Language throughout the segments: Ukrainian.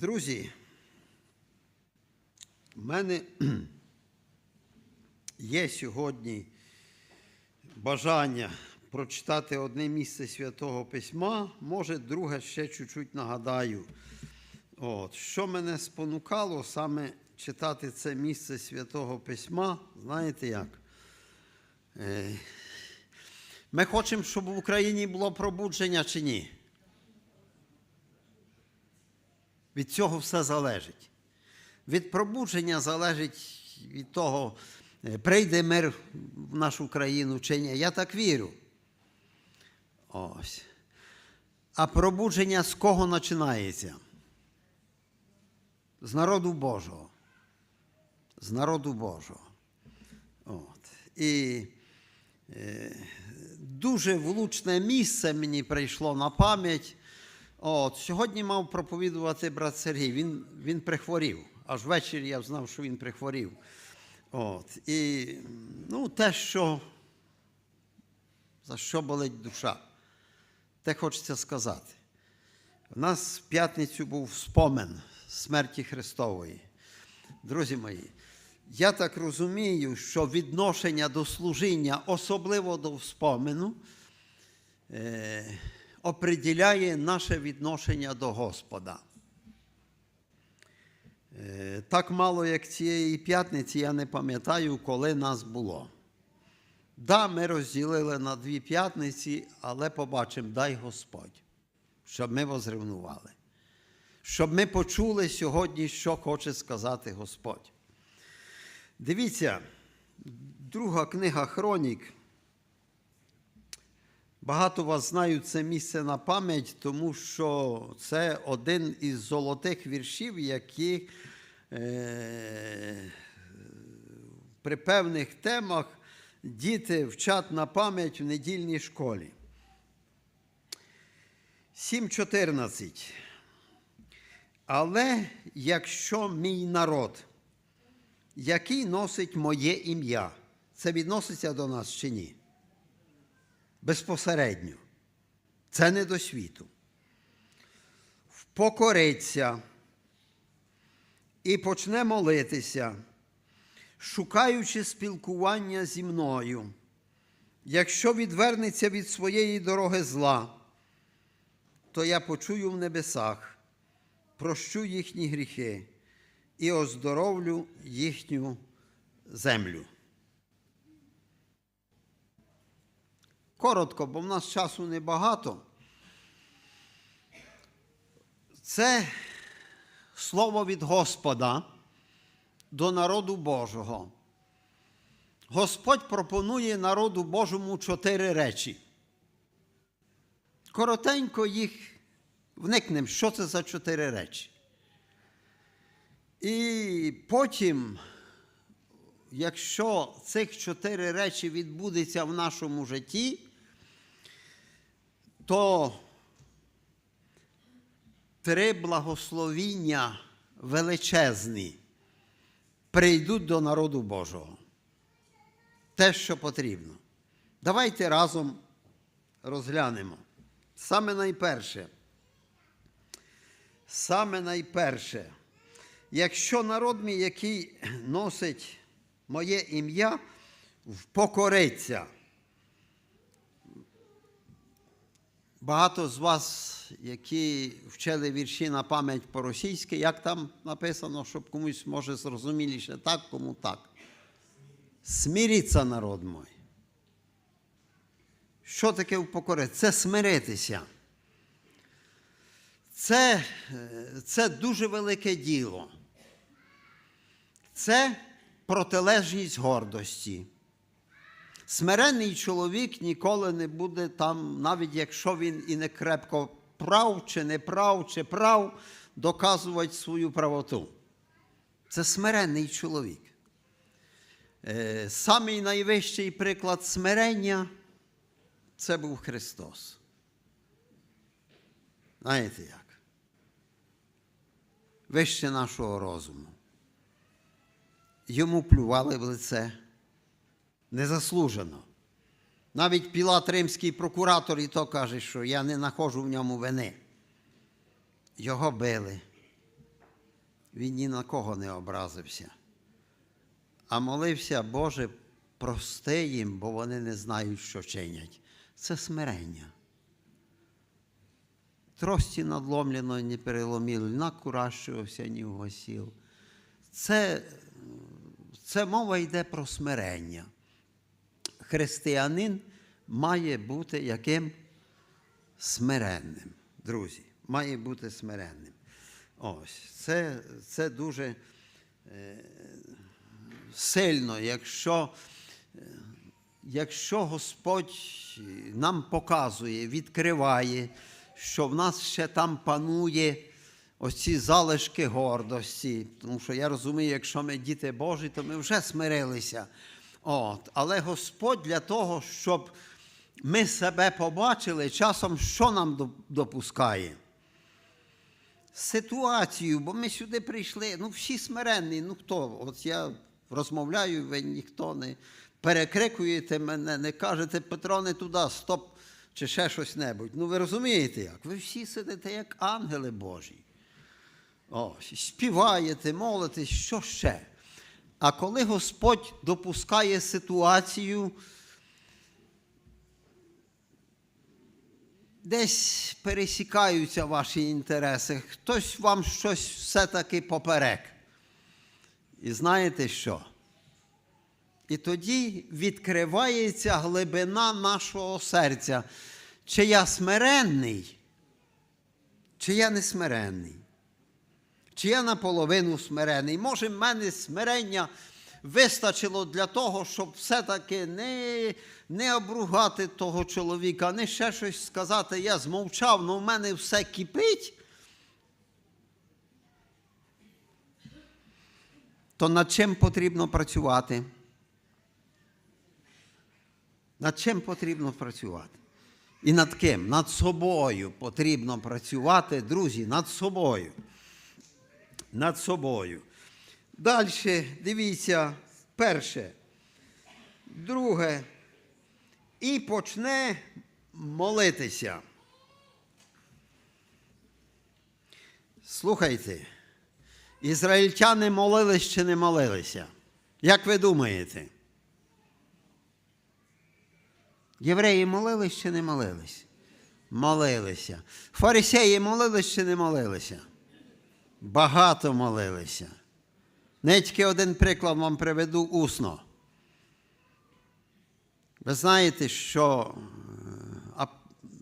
Друзі, в мене є сьогодні бажання прочитати одне місце Святого Письма, може, друге ще чуть-чуть нагадаю. От, що мене спонукало саме читати це місце Святого Письма, знаєте як? Е, Ми хочемо, щоб в Україні було пробудження чи ні? Від цього все залежить. Від пробудження залежить від того, е, прийде мир в нашу країну чи ні. Я так вірю. Ось. А пробудження з кого починається? З народу Божого. З народу Божого. От. І е, дуже влучне місце мені прийшло на пам'ять. От, сьогодні мав проповідувати брат Сергій. Він, він прихворів. Аж ввечері я знав, що він прихворів. От. І ну, те, що за що болить душа, те хочеться сказати. У нас в п'ятницю був спомен смерті Христової. Друзі мої, я так розумію, що відношення до служіння, особливо до спомену, е, определяє наше відношення до Господа. Е, Так мало, як цієї п'ятниці, я не пам'ятаю, коли нас було. Да, ми розділили на дві п'ятниці, але побачимо, дай Господь, щоб ми возревнували, щоб ми почули сьогодні, що хоче сказати Господь. Дивіться, друга книга Хронік. Багато вас знають це місце на пам'ять, тому що це один із золотих віршів, які е, при певних темах діти вчать на пам'ять в недільній школі. 7.14. Але якщо мій народ, який носить моє ім'я, це відноситься до нас чи ні? Безпосередньо. Це не до світу. Впокориться і почне молитися, шукаючи спілкування зі мною. Якщо відвернеться від своєї дороги зла, то я почую в небесах, прощу їхні гріхи і оздоровлю їхню землю. Коротко, бо в нас часу небагато. Це слово від Господа до народу Божого. Господь пропонує народу Божому чотири речі. Коротенько їх вникнемо, що це за чотири речі. І потім, якщо цих чотири речі відбудеться в нашому житті, то три благословіння величезні прийдуть до народу Божого. Те, що потрібно. Давайте разом розглянемо. Саме найперше. Саме найперше. Якщо народ мій, який носить моє ім'я, впокориться. Багато з вас, які вчили вірші на пам'ять по-російськи, як там написано, щоб комусь може зрозуміліше так, кому так. Сміріться, народ мой. Що таке впокорити? Це смиритися. Це, це дуже велике діло. Це протилежність гордості. Смирений чоловік ніколи не буде там, навіть якщо він і не крепко прав, чи не прав, чи прав, доказувати свою правоту. Це смиренний чоловік. Е, Самий найвищий приклад смирення це був Христос. Знаєте як? Вище нашого розуму. Йому плювали в лице незаслужено. Навіть Пілат римський прокуратор і то каже, що я не знаходжу в ньому вини. Його били, він ні на кого не образився. А молився, Боже, прости їм, бо вони не знають, що чинять. Це смирення. Трості надломлено не переломили, накуращувався, ні вгасів. Це, це мова йде про смирення. Християнин має бути яким смиренним, друзі, має бути смиренним. Ось, це, це дуже е, сильно, якщо, е, якщо Господь нам показує, відкриває, що в нас ще там панує оці залишки гордості. Тому що я розумію, якщо ми діти Божі, то ми вже смирилися. От. Але Господь для того, щоб ми себе побачили, часом що нам допускає? Ситуацію, бо ми сюди прийшли, ну всі смиренні, ну хто? От я розмовляю, ви ніхто не перекрикуєте мене, не кажете Петро, не туди, стоп, чи ще щось небудь. Ну ви розумієте як? Ви всі сидите як ангели Божі. Ось, співаєте, молитесь, що ще? А коли Господь допускає ситуацію, десь пересікаються ваші інтереси, хтось вам щось все-таки поперек. І знаєте що? І тоді відкривається глибина нашого серця. Чи я смиренний, чи я не смиренний? Чи я наполовину смирений? Може, в мене смирення вистачило для того, щоб все-таки не, не обругати того чоловіка, не ще щось сказати. Я змовчав, але в мене все кипить. То над чим потрібно працювати? Над чим потрібно працювати? І над ким? Над собою потрібно працювати, друзі, над собою над собою. Далі, дивіться, перше. Друге. І почне молитися. Слухайте, ізраїльтяни молились чи не молилися? Як ви думаєте? Євреї молились чи не молились? Молилися. Фарисеї молились чи не молилися? Багато молилися. Не тільки один приклад вам приведу усно. Ви знаєте, що е,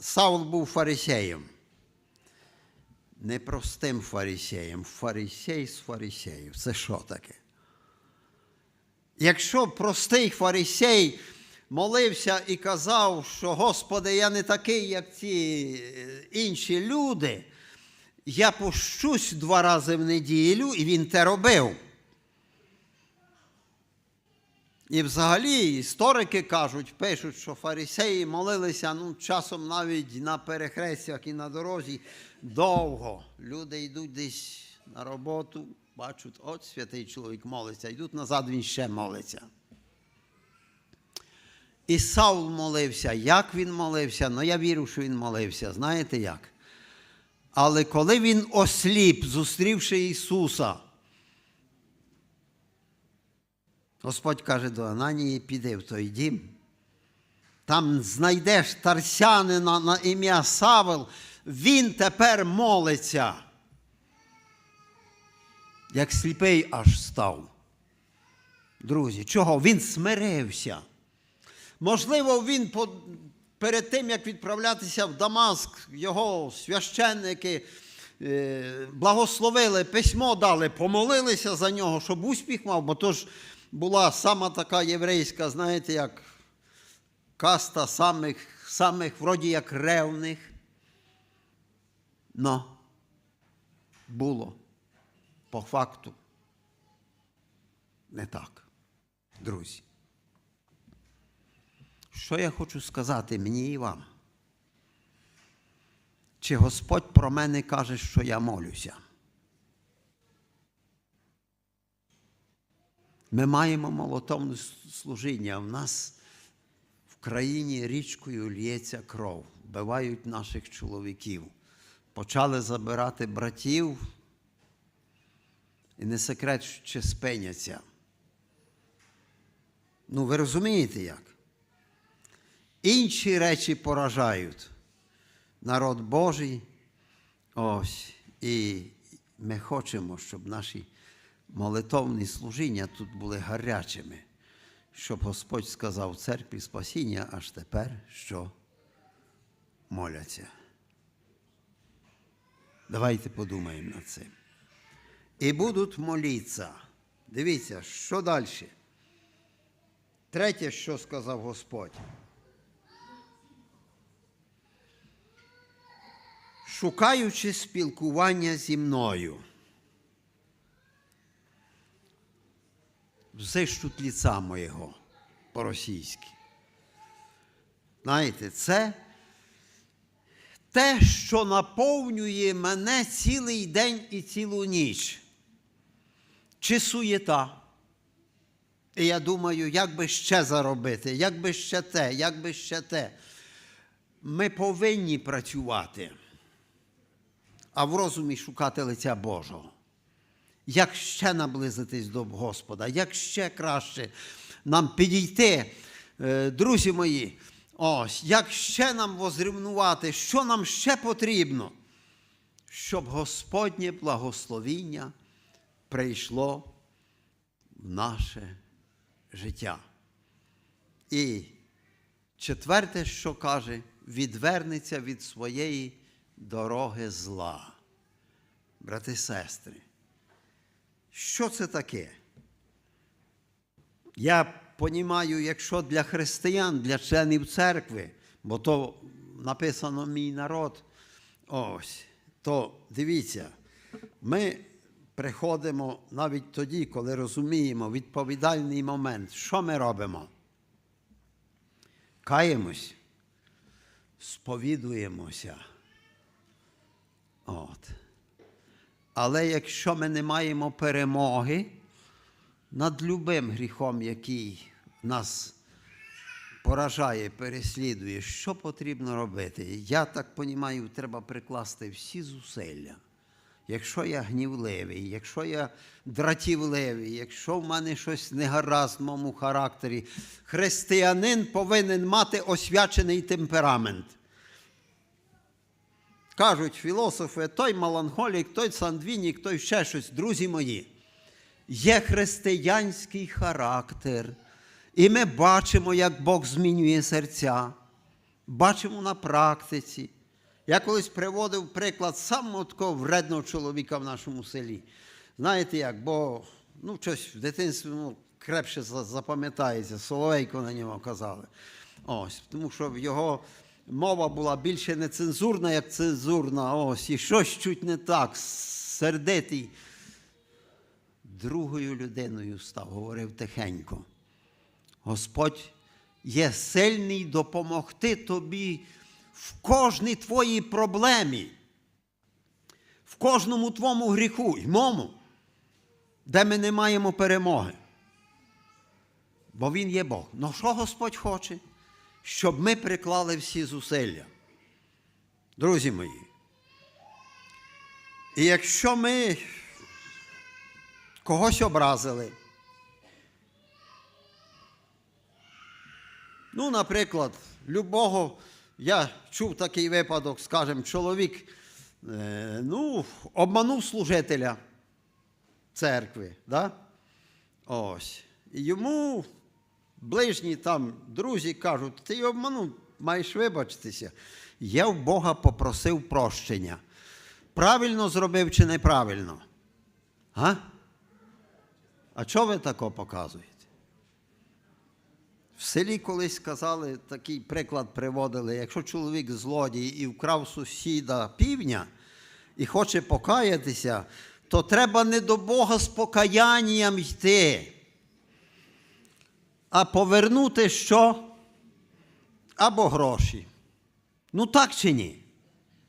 Саул був фарисеєм. Непростим фарисеєм. Фарисей з фарисеїв. Це що таке? Якщо простий фарисей молився і казав, що Господи, я не такий, як ці е, інші люди, я пощусь два рази в неділю, і він те робив. І взагалі історики кажуть, пишуть, що фарисеї молилися ну, часом навіть на перехрестях і на дорозі довго. Люди йдуть десь на роботу, бачать, от святий чоловік молиться, йдуть назад, він ще молиться. І Саул молився. Як він молився? Ну я вірю, що він молився. Знаєте як? Але коли він осліп, зустрівши Ісуса, Господь каже до Ананії, піди в той дім. Там знайдеш тарсянина на ім'я Савел, він тепер молиться. Як сліпий аж став. Друзі, чого? Він смирився. Можливо, він перед тим, як відправлятися в Дамаск, його священники е, благословили, письмо дали, помолилися за нього, щоб успіх мав, бо то ж була сама така єврейська, знаєте, як каста самих, самих вроді як ревних. Но було по факту не так, друзі. Що я хочу сказати мені і вам? Чи Господь про мене каже, що я молюся? Ми маємо молотовне служіння. В нас в країні річкою лється кров, вбивають наших чоловіків. Почали забирати братів. І не секрет, що спиняться. Ну, ви розумієте як? Інші речі поражають народ Божий. Ось. І ми хочемо, щоб наші молитовні служіння тут були гарячими, щоб Господь сказав церкві спасіння, аж тепер що моляться. Давайте подумаємо над цим. І будуть молитися. Дивіться, що далі. Третє, що сказав Господь. Шукаючи спілкування зі мною. Взищуть ліца моєго по-російськи. Знаєте, це те, що наповнює мене цілий день і цілу ніч. Чи суєта. І я думаю, як би ще заробити, як би ще те, як би ще те. Ми повинні працювати, а в розумі шукати лиця Божого. Як ще наблизитись до Господа, як ще краще нам підійти, е, друзі мої, ось, як ще нам возрівнувати, що нам ще потрібно, щоб Господнє благословіння прийшло в наше життя. І четверте, що каже, відвернеться від своєї дороги зла. Брати і сестри, що це таке? Я понімаю, якщо для християн, для членів церкви, бо то написано мій народ, ось, то дивіться, ми приходимо навіть тоді, коли розуміємо відповідальний момент, що ми робимо? Каємось, сповідуємося. От. Але якщо ми не маємо перемоги над любим гріхом, який нас поражає, переслідує, що потрібно робити? Я так розумію, треба прикласти всі зусилля. Якщо я гнівливий, якщо я дратівливий, якщо в мене щось негаразд в моєму характері, християнин повинен мати освячений темперамент. Кажуть філософи, той меланхолік, той сандвінік, той ще щось, друзі мої. Є християнський характер. І ми бачимо, як Бог змінює серця. Бачимо на практиці. Я колись приводив приклад самого такого вредного чоловіка в нашому селі. Знаєте як, бо ну, щось в дитинстві ну, крепше запам'ятається, Соловейко на нього казали. Ось, тому що його мова була більше не цензурна, як цензурна. Ось, і щось чуть не так, сердитий. Другою людиною став, говорив тихенько. Господь є сильний допомогти тобі в кожній твоїй проблемі, в кожному твоєму гріху й мому, де ми не маємо перемоги. Бо Він є Бог. Ну що Господь хоче? Щоб ми приклали всі зусилля. Друзі мої. І якщо ми когось образили, Ну, наприклад, любого, я чув такий випадок, скажімо, чоловік е, ну, обманув служителя церкви. Да? Ось. І йому ближні там друзі кажуть, ти обманув, маєш вибачитися. Я в Бога попросив прощення. Правильно зробив чи неправильно? А? А чого ви тако показуєте? В селі колись сказали, такий приклад приводили, якщо чоловік злодій і вкрав сусіда півня і хоче покаятися, то треба не до Бога з покаянням йти, а повернути що? Або гроші. Ну так чи ні?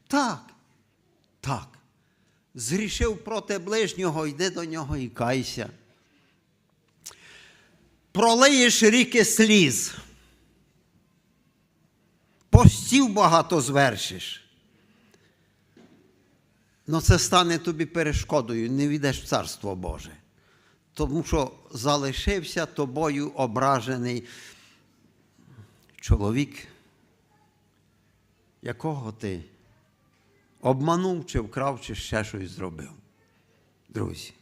Так. Так. Зрішив проти ближнього, йди до нього і кайся пролиєш ріки сліз, постів багато звершиш. Ну, це стане тобі перешкодою, не війдеш в Царство Боже. Тому що залишився тобою ображений чоловік, якого ти обманув, чи вкрав, чи ще щось зробив. Друзі,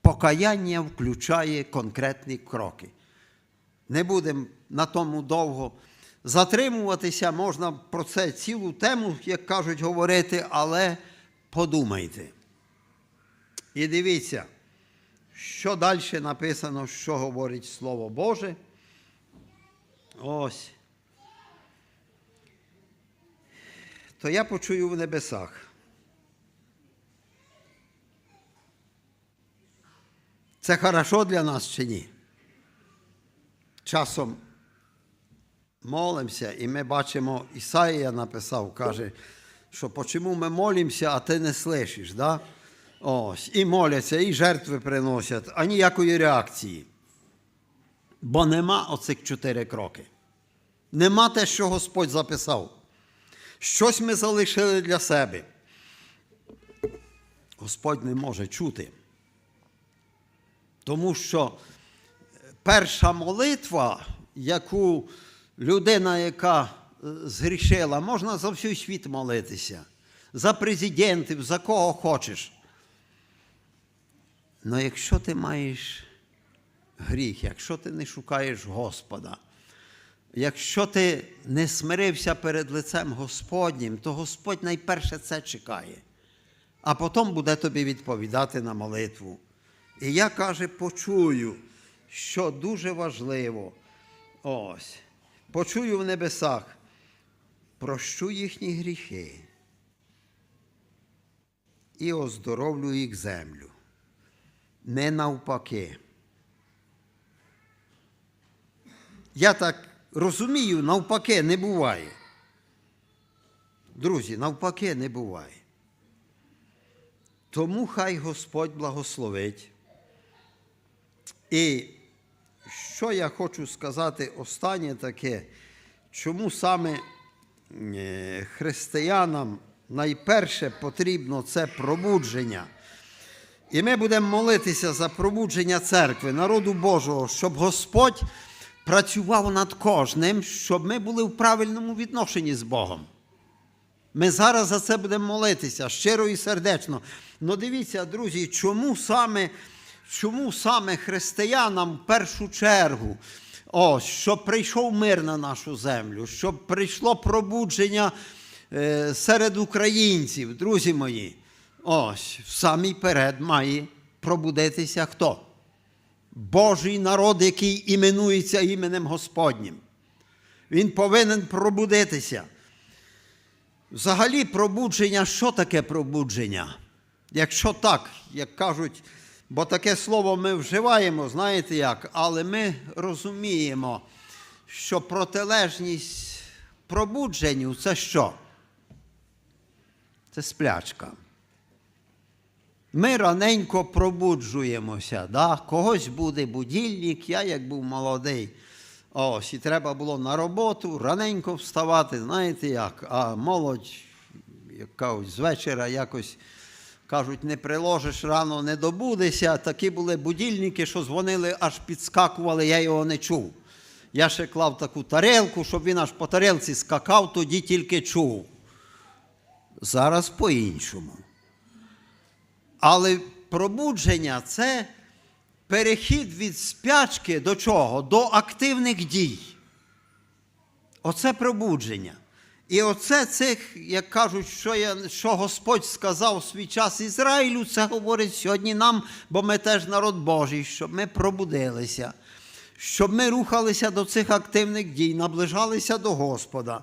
покаяння включає конкретні кроки. Не будемо на тому довго затримуватися, можна про це цілу тему, як кажуть, говорити, але подумайте. І дивіться, що далі написано, що говорить Слово Боже. Ось. То я почую в небесах. Це хорошо для нас чи ні? Часом молимося, і ми бачимо, Ісаїя написав, каже, що почому ми молимося, а ти не слышиш, да? Ось, і моляться, і жертви приносять, а ніякої реакції. Бо нема оцих чотири кроки. Нема те, що Господь записав. Щось ми залишили для себе. Господь не може чути. Тому що перша молитва, яку людина, яка е, згрішила, можна за всю світ молитися, за президентів, за кого хочеш. Але якщо ти маєш гріх, якщо ти не шукаєш Господа, якщо ти не смирився перед лицем Господнім, то Господь найперше це чекає, а потім буде тобі відповідати на молитву. І я каже, почую, що дуже важливо. Ось, почую в небесах, прощу їхні гріхи і оздоровлю їх землю. Не навпаки. Я так розумію, навпаки не буває. Друзі, навпаки не буває. Тому хай Господь благословить. І що я хочу сказати останнє таке, чому саме е, християнам найперше потрібно це пробудження. І ми будемо молитися за пробудження церкви, народу Божого, щоб Господь працював над кожним, щоб ми були в правильному відношенні з Богом. Ми зараз за це будемо молитися щиро і сердечно. Ну дивіться, друзі, чому саме, чому саме християнам в першу чергу, ось, щоб прийшов мир на нашу землю, щоб прийшло пробудження е, серед українців, друзі мої, ось, в самий перед має пробудитися хто? Божий народ, який іменується іменем Господнім. Він повинен пробудитися. Взагалі, пробудження, що таке пробудження? Якщо так, як кажуть, бо таке слово ми вживаємо, знаєте як, але ми розуміємо, що протилежність пробудженню це що? Це сплячка. Ми раненько пробуджуємося. Да? Когось буде будильник, я як був молодий. Ось, і треба було на роботу раненько вставати, знаєте як, а молодь, як кажуть, з вечора якось кажуть, не приложиш рано, не добудешся. Такі були будильники, що дзвонили, аж підскакували, я його не чув. Я ще клав таку тарелку, щоб він аж по тарелці скакав, тоді тільки чув. Зараз по-іншому. Але пробудження це перехід від спячки до чого? До активних дій. Оце пробудження. І оце цих, як кажуть, що, я, що Господь сказав у свій час Ізраїлю, це говорить сьогодні нам, бо ми теж народ Божий, щоб ми пробудилися, щоб ми рухалися до цих активних дій, наближалися до Господа.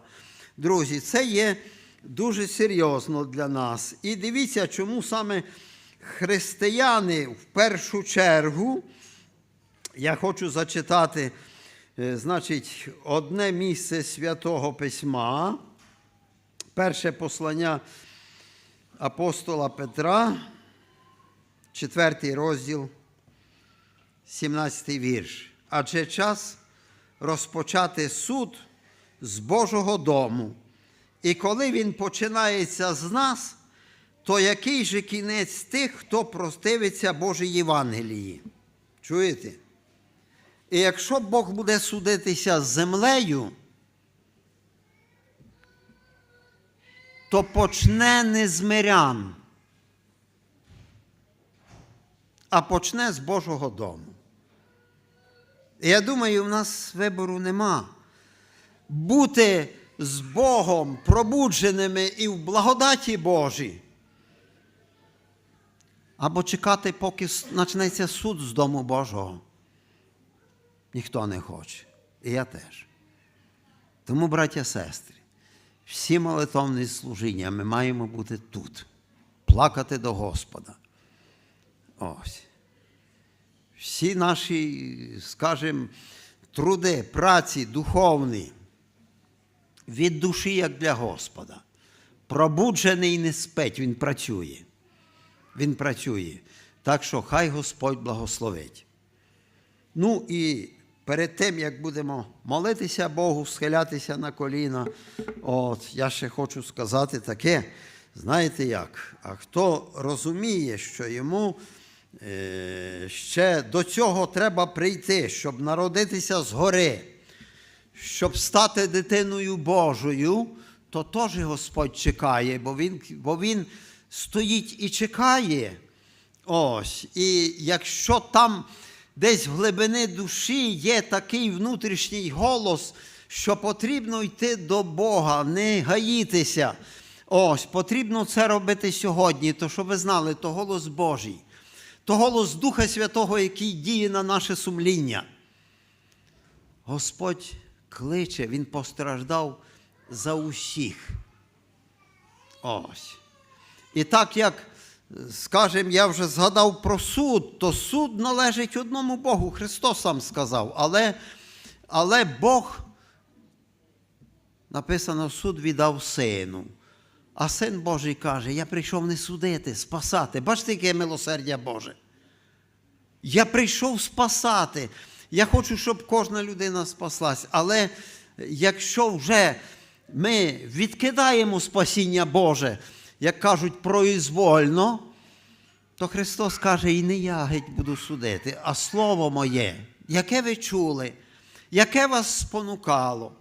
Друзі, це є дуже серйозно для нас. І дивіться, чому саме християни в першу чергу, я хочу зачитати, е, значить, одне місце святого письма, перше послання апостола Петра, четвертий розділ, 17 вірш. Адже час розпочати суд з Божого дому. І коли він починається з нас, то який же кінець тих, хто простивиться Божій Євангелії? Чуєте? І якщо Бог буде судитися з землею, то почне не з мирян, а почне з Божого дому. І я думаю, в нас вибору нема. Бути з Богом пробудженими і в благодаті Божій. Або чекати, поки почнеться суд з дому Божого. Ніхто не хоче. І я теж. Тому, браття сестри, всі молитовні служіння ми маємо бути тут, плакати до Господа. Ось. Всі наші, скажімо, труди, праці духовні від душі, як для Господа. Пробуджений не спить, він працює. Він працює. Так що хай Господь благословить. Ну і перед тим, як будемо молитися Богу, схилятися на коліна, от, я ще хочу сказати таке, знаєте як? А хто розуміє, що йому е, ще до цього треба прийти, щоб народитися згори, щоб стати дитиною Божою, то теж Господь чекає, бо Він, бо він стоїть і чекає. Ось. І якщо там десь в глибини душі є такий внутрішній голос, що потрібно йти до Бога, не гаїтися. Ось, потрібно це робити сьогодні, то щоб ви знали, то голос Божий, то голос Духа Святого, який діє на наше сумління. Господь кличе, Він постраждав за усіх. Ось. І так як, скажімо, я вже згадав про суд, то суд належить одному Богу. Христос сам сказав. Але, але Бог, написано, суд віддав сину. А син Божий каже: Я прийшов не судити, спасати. Бачите, яке милосердя Боже. Я прийшов спасати. Я хочу, щоб кожна людина спаслась. Але якщо вже ми відкидаємо спасіння Боже, як кажуть, произвольно, то Христос каже, і не я геть буду судити, а Слово моє, яке ви чули, яке вас спонукало.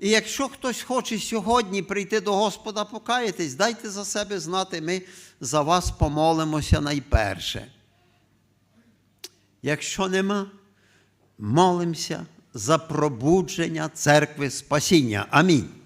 І якщо хтось хоче сьогодні прийти до Господа покаятись, дайте за себе знати, ми за вас помолимося найперше. Якщо нема, молимося за пробудження церкви спасіння. Амінь.